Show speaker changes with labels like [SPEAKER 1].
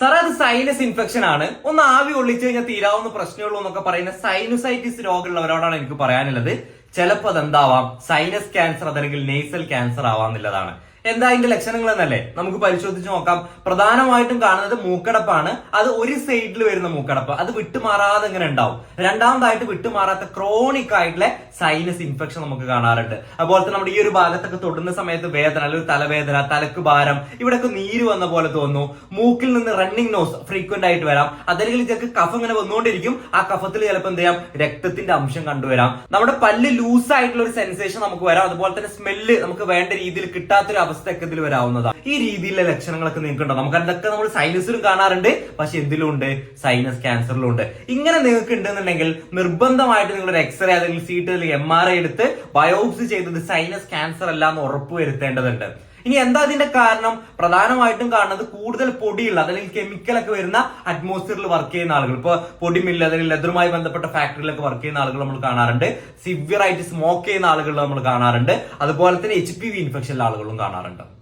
[SPEAKER 1] സാറേ അത് sinus infection ആണ്. ഒന്ന് ആവി ഒള്ളിച്ചു കഴിഞ്ഞാൽ തീരാവുന്ന പ്രശ്നമുള്ളൂ എന്നൊക്കെ പറയുന്ന സൈനുസൈറ്റിസ് രോഗമുള്ളവരോടാണ് എനിക്ക് പറയാനുള്ളത്. ചിലപ്പോൾ അതെന്താവാം? സൈനസ് ക്യാൻസർ അതല്ലെങ്കിൽ നെയ്സൽ ക്യാൻസർ ആവാന്നുള്ളതാണ് എന്താ അതിന്റെ ലക്ഷണങ്ങൾ എന്നല്ലേ? നമുക്ക് പരിശോധിച്ച് നോക്കാം. പ്രധാനമായിട്ടും കാണുന്നത് മൂക്കടപ്പാണ്. അത് ഒരു സൈഡിൽ വരുന്ന മൂക്കടപ്പ്. അത് വിട്ടുമാറാതെ ഇങ്ങനെ ഉണ്ടാവും. രണ്ടാമതായിട്ട് വിട്ടുമാറാത്ത ക്രോണിക് ആയിട്ടുള്ള സൈനസ് ഇൻഫെക്ഷൻ നമുക്ക് കാണാറുണ്ട്. അതുപോലെ തന്നെ നമ്മുടെ ഈ ഒരു ഭാഗത്തൊക്കെ തൊടുന്ന സമയത്ത് വേദന അല്ലെങ്കിൽ തലവേദന തലക്ക് ഭാരം ഇവിടെയൊക്കെ നീര് വന്ന പോലെ തോന്നുന്നു. മൂക്കിൽ നിന്ന് റണ്ണിങ് നോസ് ഫ്രീക്വന്റ് ആയിട്ട് വരാം. അതല്ലെങ്കിൽ ചിലക്ക് കഫ ഇങ്ങനെ വന്നുകൊണ്ടിരിക്കും. ആ കഫത്തിൽ ചിലപ്പോൾ എന്ത് ചെയ്യാം? രക്തത്തിന്റെ അംശം കണ്ടുവരാം. നമ്മുടെ പല്ല് ലൂസ് ആയിട്ടുള്ള ഒരു സെൻസേഷൻ നമുക്ക് വരാം. അതുപോലെ തന്നെ സ്മെല്ല് നമുക്ക് വേണ്ട രീതിയിൽ കിട്ടാത്തൊരു അവസ്ഥയൊക്കെ ഇതിൽ വരാവുന്നതാണ് ഈ രീതിയിലെ ലക്ഷണങ്ങളൊക്കെ നിങ്ങൾക്ക് ഉണ്ടോ നമുക്ക് അതൊക്കെ നമ്മൾ സൈനസിലും കാണാറുണ്ട് പക്ഷെ എന്തിലും ഉണ്ട് സൈനസ് ക്യാൻസറിലും ഉണ്ട് ഇങ്ങനെ നിങ്ങൾക്ക് ഉണ്ടെന്നുണ്ടെങ്കിൽ നിർബന്ധമായിട്ട് നിങ്ങളൊരു എക്സ്റേ അല്ലെങ്കിൽ സീറ്റ് അല്ലെങ്കിൽ എം ആർ ഐ എടുത്ത് ബയോപ്സി ചെയ്തത് സൈനസ് ക്യാൻസർ അല്ല എന്ന് ഉറപ്പ് വരുത്തേണ്ടതുണ്ട്. ഇനി എന്താ ഇതിന്റെ കാരണം? പ്രധാനമായിട്ടും കാണുന്നത് കൂടുതൽ പൊടിയുള്ള അല്ലെങ്കിൽ കെമിക്കലൊക്കെ വരുന്ന അറ്റ്മോസ്ഫിയറിൽ വർക്ക് ചെയ്യുന്ന ആളുകൾ. ഇപ്പൊ പൊടി മില്ല് അല്ലെങ്കിൽ ലെതറുമായി ബന്ധപ്പെട്ട ഫാക്ടറിയിലൊക്കെ വർക്ക് ചെയ്യുന്ന ആളുകൾ നമ്മൾ കാണാറുണ്ട്. സിവിയർ ആയിട്ട് സ്മോക്ക് ചെയ്യുന്ന ആളുകൾ നമ്മൾ കാണാറുണ്ട്. അതുപോലെ തന്നെ എച്ച് പി വി ഇൻഫെക്ഷനിലെ ആളുകളും കാണാറുണ്ട്.